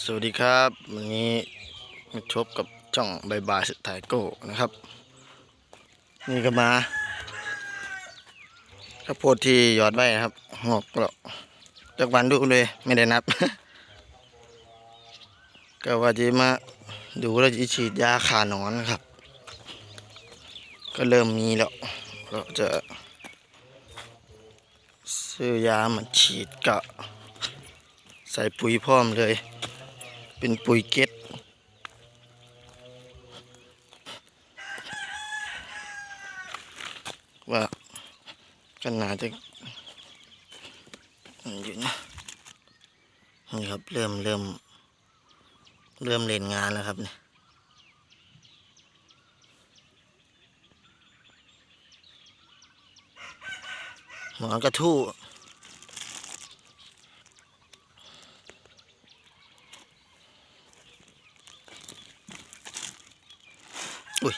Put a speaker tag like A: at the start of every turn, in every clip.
A: สวัสดีครับวันนี้มาชบกับจ่องใบบายสไตโก้นะครับ นี่ก็มาข้าวโพดที่ยอดไว้นะครับหอกแล้วจากวันดูเลยไม่ได้นับ ก็ว่าจะมาดูแล้วจะฉีดยาขาหนอนนะครับ ก็เริ่มมีแล้ว เราจะซื้อยามาฉีดกะใส่ปุ๋ยพร้อมเลย เป็นปุ๋ยเก็ตว่าขนาดจะอยู่นะนี่ครับ เริ่มเริ่ม เริ่มเล่นงานแล้วครับเนี่ยหมอนกระทู้ อุ้ย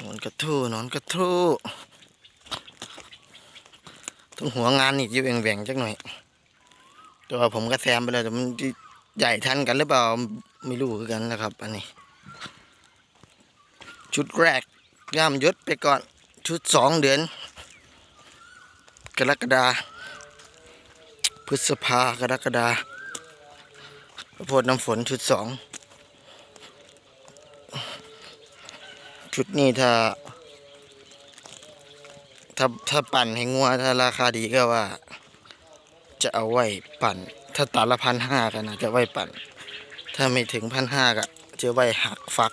A: นอนกระทู้นอนกระทู้ต้องหัวงานนี่จะแหว่งจักหน่อยต่ว่าผมก็แซมไปแล้วแต่มันใหญ่ทันกันหรือเปล่าไม่รู้คือกันนะครับ อันนี้ ชุดแรกย่ามยศไปก่อนชุดสองเดือน กรกฎา พฤษภากรกฎาข้าวโพดน้ำฝนชุดสองชุดนี้ถ้า ถ้าถ้าปั่นให้งัวถ้าราคาดีก็ว่า จะเอาไว้ปั่น ถ้าตัดละพันห้ากันนะจะไว้ปั่น ถ้าไม่ถึงพันห้าก็จะไว้หักฟัก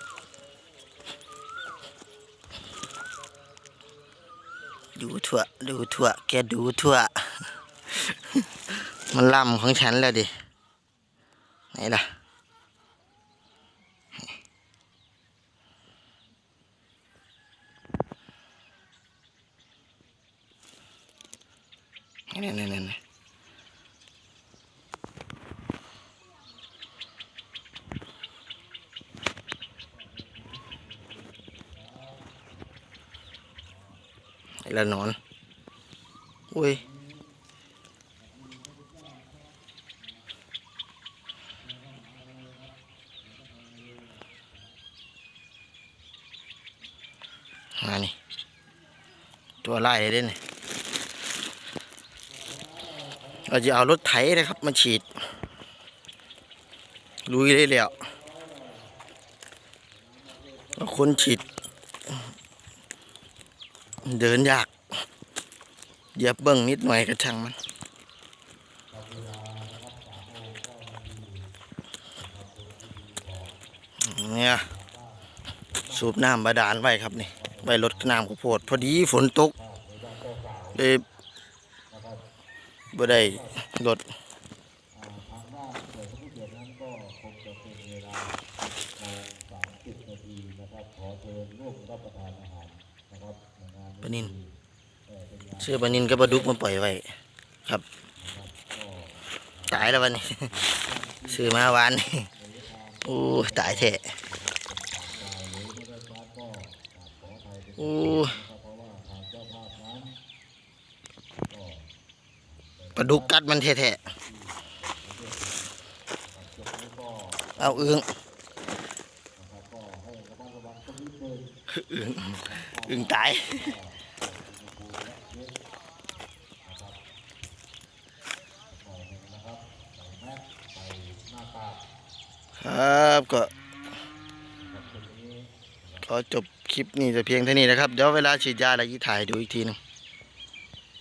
A: ดูทั่ว ดูทั่ว แกดูทั่ว มันล่ำของฉันแล้วดิ ไหนล่ะ นี่นี่นี่นี่ละนอน อุ้ย มานี่ ตัวไล่เลยเด้เนี่ยเราจะเอารถไถนะครับ มาฉีด ลุยเลยแล้วแล้วคนฉีด เดินยากเหยียบเบิ้งนิดหน่อยก็ช่างมันเนี่ยสูบน้ำบาดาลไว้ครับนี่ ไว้ลดน้ำข้าวโพดพอดีฝนตกเลยบ่ได้ลดปนินเชื่อปนินก็ปลาดุกมาปล่อยไว้ครับตายแล้ววันนี้ซื้อมาวานนี่โอ้ตายแท้ โอ้ปลาดุกกัดมันแท้ๆเอาเอึ้องอึ้งอึ้งตายครับก็ขอจบ คลิปนี้จะเพียงเท่านี้นะครับ เดี๋ยวเวลาฉีดยาอะไรยี่ถ่ายดูอีกทีหนึง